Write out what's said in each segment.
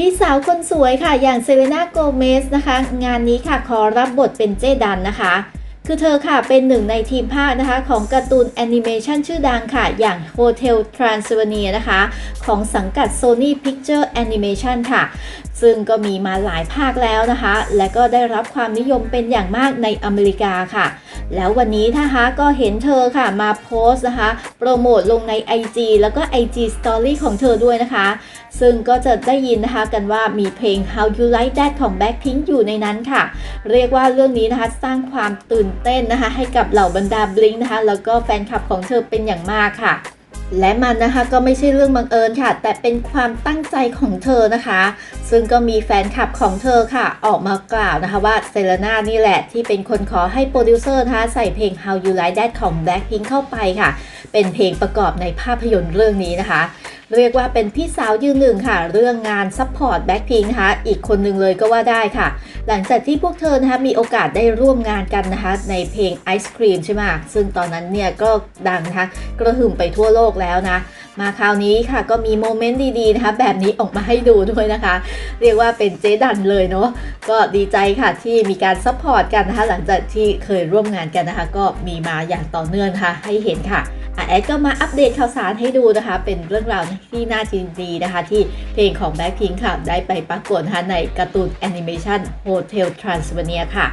พี่สาวคนสวยค่ะ อย่างเซเลนาโกเมสนะคะ งานนี้ค่ะขอรับบทเป็นเจดันนะคะ คือเธอค่ะเป็นหนึ่งในทีมภาคนะคะ ของการ์ตูนแอนิเมชันชื่อดังค่ะ อย่าง Hotel Transylvania นะคะ ของสังกัด Sony Picture Animation ค่ะ ซึ่งก็มีมาหลายภาคแล้วนะคะ และก็ได้รับความนิยมเป็นอย่างมากในอเมริกาค่ะ แล้ววันนี้นะคะก็เห็นเธอค่ะมาโพสต์นะคะ โปรโมทลงใน IG แล้วก็ IG Story ของเธอด้วยนะคะ ซึ่งก็จะได้ยินนะคะกันว่ามีเพลง How You Like That ของ Blackpink อยู่ในนั้นค่ะ เรียกว่าเรื่องนี้นะคะสร้างความตื่นเต้นนะคะ ให้กับเหล่าบรรดาบลิงนะคะ แล้วก็แฟนคลับของเธอเป็นอย่างมากค่ะ และมันนะคะก็ไม่ใช่เรื่องบังเอิญค่ะ แต่เป็นความตั้งใจของเธอนะคะ ซึ่งก็มีแฟนคลับของเธอค่ะ ออกมากล่าวนะคะว่าเซเลน่านี่แหละที่เป็นคนขอให้โปรดิวเซอร์นะคะใส่เพลง How You Like That ของ Blackpink เข้าไปค่ะ เป็นเพลงประกอบในภาพยนตร์เรื่องนี้นะคะ เรียกว่าเป็นพี่สาวยืนหนึ่งค่ะ เรื่องงานซัพพอร์ตแบ็คพิงค่ะอีกคนหนึ่งเลยก็ว่าได้ค่ะ หลังจากที่พวกเธอนะคะมีโอกาสได้ร่วมงานกันนะคะ ในเพลงไอศครีมใช่ไหมซึ่งตอนนั้นเนี่ยก็ดังนะคะกระหึ่มไปทั่วโลกแล้วนะ มาคราวนี้ค่ะก็มีโมเมนต์ดีๆนะคะแบบนี้ออกมาให้ดูด้วยนะคะ เรียกว่าเป็นเจ๊ดันเลยเนาะก็ดีใจค่ะที่มีการซัพพอร์ตกันนะคะหลังจากที่เคยร่วมงานกันนะคะ ก็มีมาอย่างต่อเนื่องนะคะให้เห็นค่ะแอดก็มาอัปเดตข่าวสารให้ดูนะคะ เป็นเรื่องราวที่น่ายินดีนะคะ ที่เพลงของ Blackpink ค่ะ ได้ไปปรากฏนะคะในการ์ตูนแอนิเมชัน Hotel Transylvania ค่ะ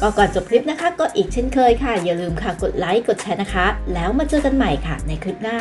ก็ก่อนจบคลิปนะคะ ก็อีกเช่นเคยค่ะ อย่าลืมค่ะกดไลค์กดแชร์นะคะ แล้วมาเจอกันใหม่ค่ะในคลิปหน้า